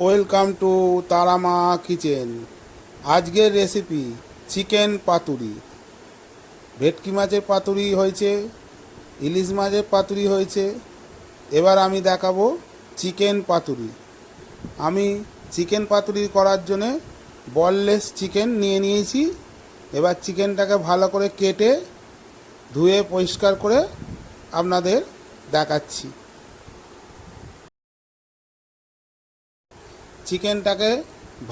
Welcome to Tarama kitchen আজকের recipe chicken পাতুরি। ভেটকি মাছের পাতুরি হয়েছে, ইলিশ মাছের পাতুরি হয়েছে। এবার আমি দেখাবো চিকেন পাতুরি। আমি চিকেন পাতুরি করার জন্যে বললেস চিকেন নিয়ে নিয়েছি। এবার চিকেনটাকে ভালো করে কেটে, ধুয়ে পরিষ্কার করে আপনাদের দেখাচ্ছি। চিকেনটাকে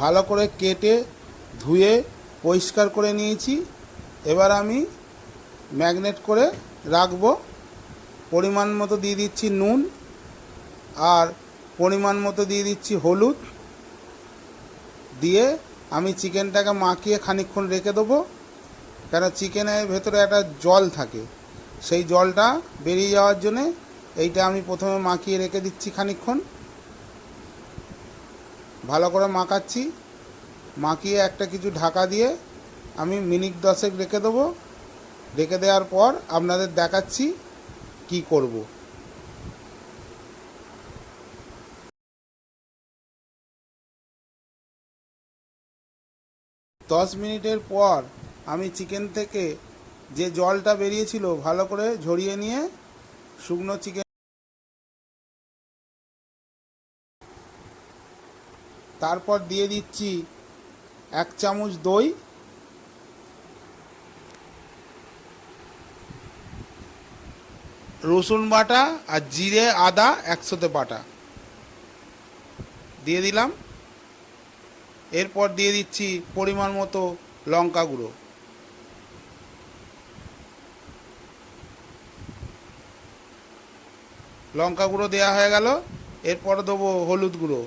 ভালো করে কেটে ধুয়ে পরিষ্কার করে নিয়েছি। এবার আমি ম্যাগনেট করে রাখব। পরিমাণ মতো দিয়ে দিচ্ছি নুন আর পরিমাণ মতো দিয়ে দিচ্ছি হলুদ। দিয়ে আমি চিকেনটাকে মাখিয়ে খানিকক্ষণ রেখে দেবো। কেন চিকেনের ভেতরে একটা জল থাকে, সেই জলটা বেরিয়ে যাওয়ার জন্যে এইটা আমি প্রথমে মাখিয়ে রেখে দিচ্ছি খানিকক্ষণ। ভালো করে মাখাচ্ছি। মাখিয়ে একটা কিছু ঢাকা দিয়ে আমি মিনিট দশেক রেখে দেবো। রেখে দেওয়ার পর আপনাদের দেখাচ্ছি কি করব। দশ মিনিটের পর আমি চিকেন থেকে যে জলটা বেরিয়েছিল ভালো করে ঝরিয়ে নিয়ে শুকনো চিকেন তারপর দিয়ে দিচ্ছি এক চামচ দই। রসুন বাটা আর জিরে, আদা একসাথে বাটা। দিয়ে দিলাম। এরপর দিয়ে দিচ্ছি পরিমাণ মতো লঙ্কা গুঁড়ো। লঙ্কা গুঁড়ো দেওয়া হয়ে গেল। এরপর দেবো হলুদ গুঁড়ো।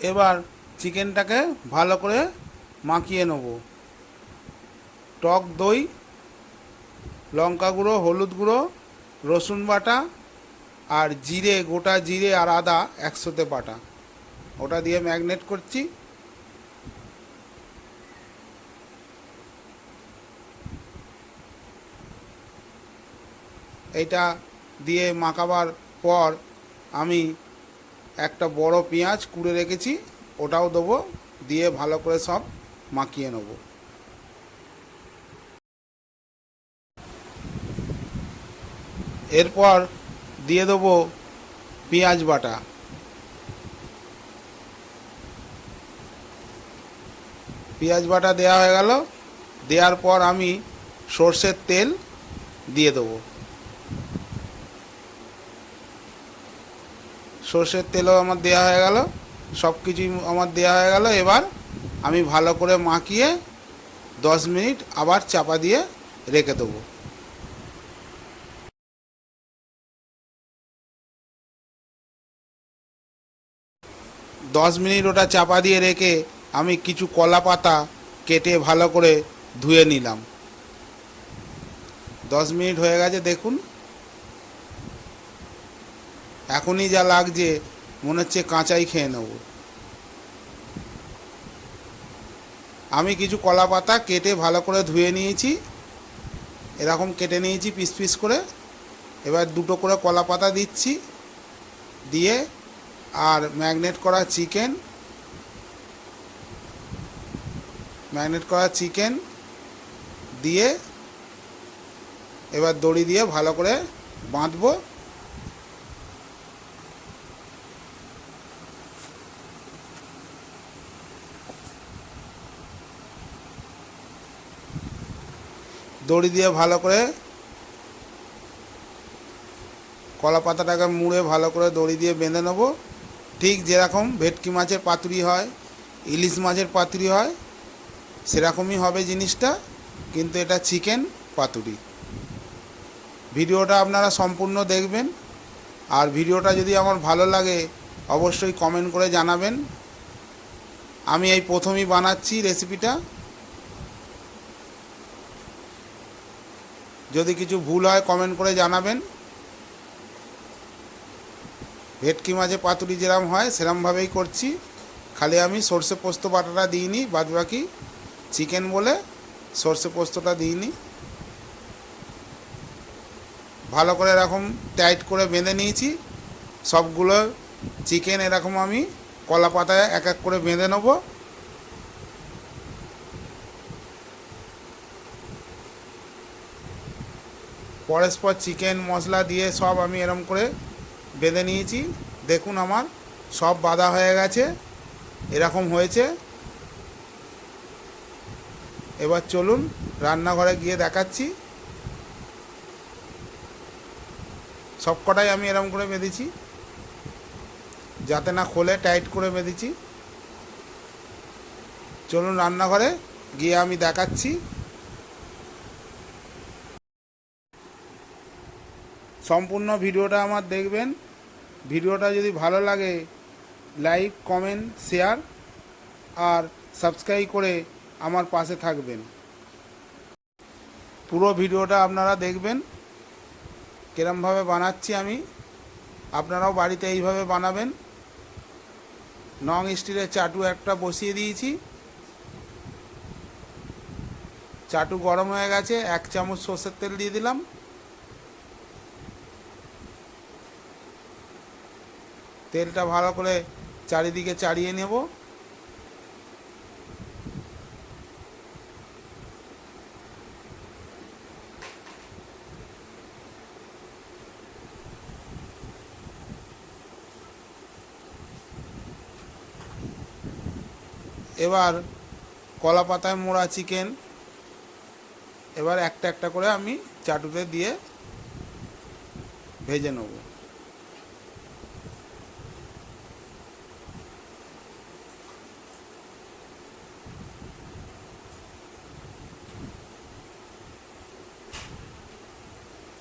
এবার চিকেনটাকে ভালো করে মাখিয়ে নেব। টক দই, লঙ্কা গুঁড়ো, হলুদ গুঁড়ো, রসুন বাটা আর জিরে, গোটা জিরে আর আদা একসাথে বাটা। ওটা দিয়ে ম্যাগনেট করছি। এটা দিয়ে মাখাবার পর আমি একটা বড় পেঁয়াজ কুড়ে রেখেছি, ওটাও দেবো, দিয়ে ভালো করে সব মাখিয়ে নেব। এরপর দিয়ে দেবো পেঁয়াজ বাটা। পেঁয়াজ বাটা দেওয়া হয়ে গেল, দেওয়ার পর আমি সর্ষের তেল দিয়ে দেবো। সর্ষের তেলও আমার দেওয়া হয়ে গেল, সব কিছুই আমার দেওয়া হয়ে গেল। এবার আমি ভালো করে মাখিয়ে দশ মিনিট আবার চাপা দিয়ে রেখে দেবো। দশ মিনিট ওটা চাপা দিয়ে রেখে আমি কিছু কলা পাতা কেটে ভালো করে ধুয়ে নিলাম। দশ মিনিট হয়ে গেছে, দেখুন। এখনই যা লাগছে, মনে হচ্ছে কাঁচাই খেয়ে নেব। আমি কিছু কলা পাতা কেটে ভালো করে ধুয়ে নিয়েছি, এরকম কেটে নিয়েছি পিস পিস করে। এবার দুটো করে কলা পাতা দিচ্ছি, দিয়ে আর ম্যাগনেট করা চিকেন, ম্যাগনেট করা চিকেন দিয়ে এবার দড়ি দিয়ে ভালো করে বাঁধবো। দড়ি দিয়ে ভালো করে কলা পাতাটাকে মুড়ে ভালো করে দড়ি দিয়ে বেঁধে নেব। ঠিক যেরকম ভেটকি মাছের পাতুরি হয়, ইলিশ মাছের পাতুরি হয়, সেরকমই হবে জিনিসটা, কিন্তু এটা চিকেন পাতুরি। ভিডিওটা আপনারা সম্পূর্ণ দেখবেন, আর ভিডিওটা যদি আমার ভালো লাগে, অবশ্যই কমেন্ট করে জানাবেন। আমি এই প্রথমই বানাচ্ছি রেসিপিটা। যদি কিছু ভুল হয় কমেন্ট করে জানাবেন। ভেটকি মাঝে পাতুরি যেরম হয় সেরমভাবেই করছি। খালি আমি সর্ষে পোস্ত বাটাটা দিইনি বাদ বাকি চিকেন বলে সর্ষে পোস্তটা দিইনি। ভালো করে এরকম টাইট করে বেঁধে নিয়েছি। সবগুলো চিকেন এরকম আমি কলা পাতায় এক এক করে বেঁধে নেব। পরস্পর চিকেন মশলা দিয়ে সব আমি এরম করে বেঁধে নিয়েছি। দেখুন আমার সব বাঁধা হয়ে গেছে, এরকম হয়েছে। এবার চলুন রান্নাঘরে গিয়ে দেখাচ্ছি। সবকটাই আমি এরম করে বেঁধেছি, যাতে না খোলে, টাইট করে বেঁধেছি। চলুন রান্নাঘরে গিয়ে আমি দেখাচ্ছি। সম্পূর্ণ ভিডিওটা আমার দেখবেন। ভিডিওটা যদি ভালো লাগে, লাইক, কমেন্ট, শেয়ার, আর সাবস্ক্রাইব করে আমার পাশে থাকবেন। পুরো ভিডিওটা আপনারা দেখবেন। কিরমভাবে বানাচ্ছি আমি, আপনারাও বাড়িতে এইভাবে বানাবেন। নং স্টিলের চাটু একটা বসিয়ে দিয়েছি। চাটু গরম হয়ে গেছে, এক চামচ সর্ষের তেল দিয়ে দিলাম। তেলটা ভালো করে চারিদিকে চাড়িয়ে নেব। এবার কলা পাতায় মোড়া চিকেন। এবার একটা একটা করে আমি চাটুতে দিয়ে ভেজে নেব।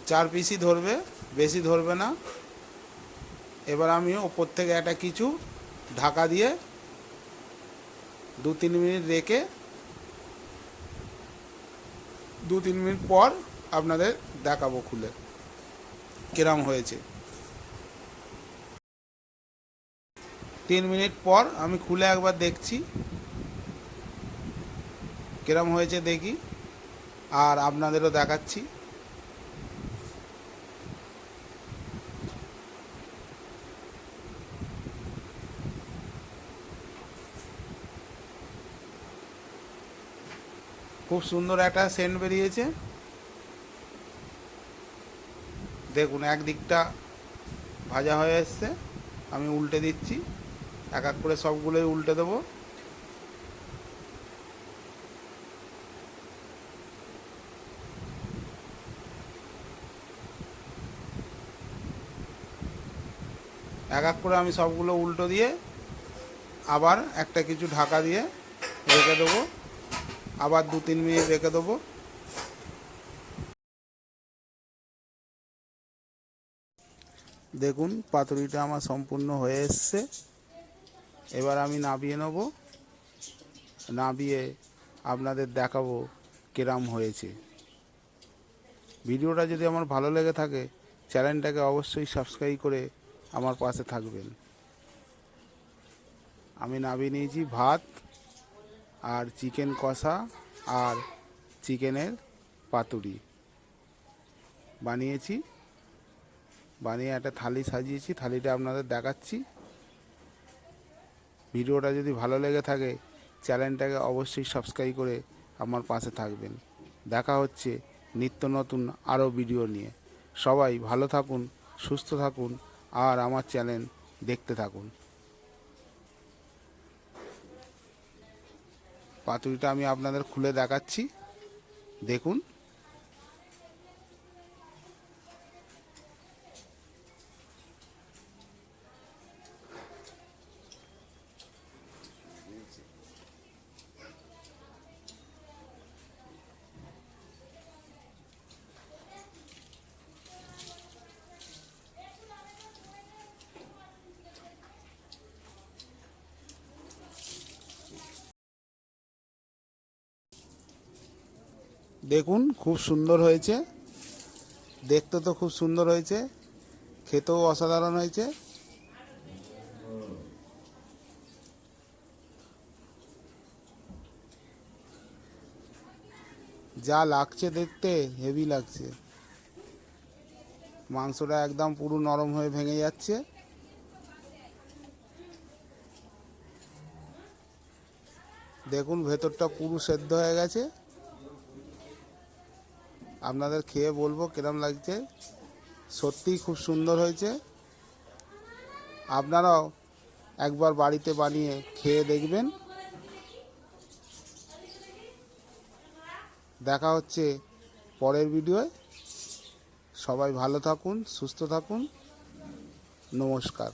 চার পিসই ধরবে, বেশি ধরবে না। এবার আমি ওপর থেকে একটা কিছু ঢাকা দিয়ে দু তিন মিনিট রেখে দু তিন মিনিট পর আপনাদের দেখাবো খুলে, কিরম হয়েছে। তিন মিনিট পর আমি খুলে একবার দেখছি, কিরম হয়েছে দেখি, আর আপনাদেরও দেখাচ্ছি। খুব সুন্দর একটা সেন্ট বেরিয়েছে। দেখুন, একদিকটা ভাজা হয়ে এসছে। আমি উল্টে দিচ্ছি। এক এক করে সবগুলোই উল্টে দেবো। এক এক করে আমি সবগুলো উল্টো দিয়ে আবার একটা কিছু ঢাকা দিয়ে রেখে দেবো। আবার দু, তিন মিনিট রেখে দেবো। দেখুন, পাতুরিটা আমার সম্পূর্ণ হয়ে এসছে। এবার আমি নাবিয়ে নেব। নাবিয়ে আপনাদের দেখাবো কিরাম হয়েছে। ভিডিওটা যদি আমার ভালো লেগে থাকে, চ্যানেলটাকে অবশ্যই সাবস্ক্রাইব করে আমার পাশে থাকবেন। আমি নাবিয়ে নিয়েছি ভাত। আর চিকেন কষা আর চিকেনের পাতুরি। বানিয়েছি। বানিয়ে একটা থালি সাজিয়েছি। থালিটা আপনাদের দেখাচ্ছি। ভিডিওটা যদি ভালো লেগে থাকে, চ্যানেলটাকে অবশ্যই সাবস্ক্রাইব করে আমার পাশে থাকবেন। দেখা হচ্ছে নিত্য নতুন আরও ভিডিও নিয়ে। সবাই ভালো থাকুন, সুস্থ থাকুন, আর আমার চ্যানেল দেখতে থাকুন। পাতুরিটা আমি আপনাদের খুলে দেখাচ্ছি। দেখুন। দেখুন, খুব সুন্দর হয়েছে। দেখতে তো খুব সুন্দর হয়েছে। খেতেও অসাধারণ হয়েছে। যা লাগছে দেখতে, হেভি লাগছে। মাংসটা একদম পুরো নরম হয়ে ভেঙে যাচ্ছে। দেখুন, ভেতরটা পুরো সেদ্ধ হয়ে গেছে। আপনাদের খেয়ে বলব কিরম লাগছে। সত্যিই খুব সুন্দর হয়েছে। আপনারাও একবার বাড়িতে বানিয়ে খেয়ে দেখবেন। দেখা হচ্ছে পরের ভিডিওয় সবাই ভালো থাকুন, সুস্থ থাকুন। নমস্কার।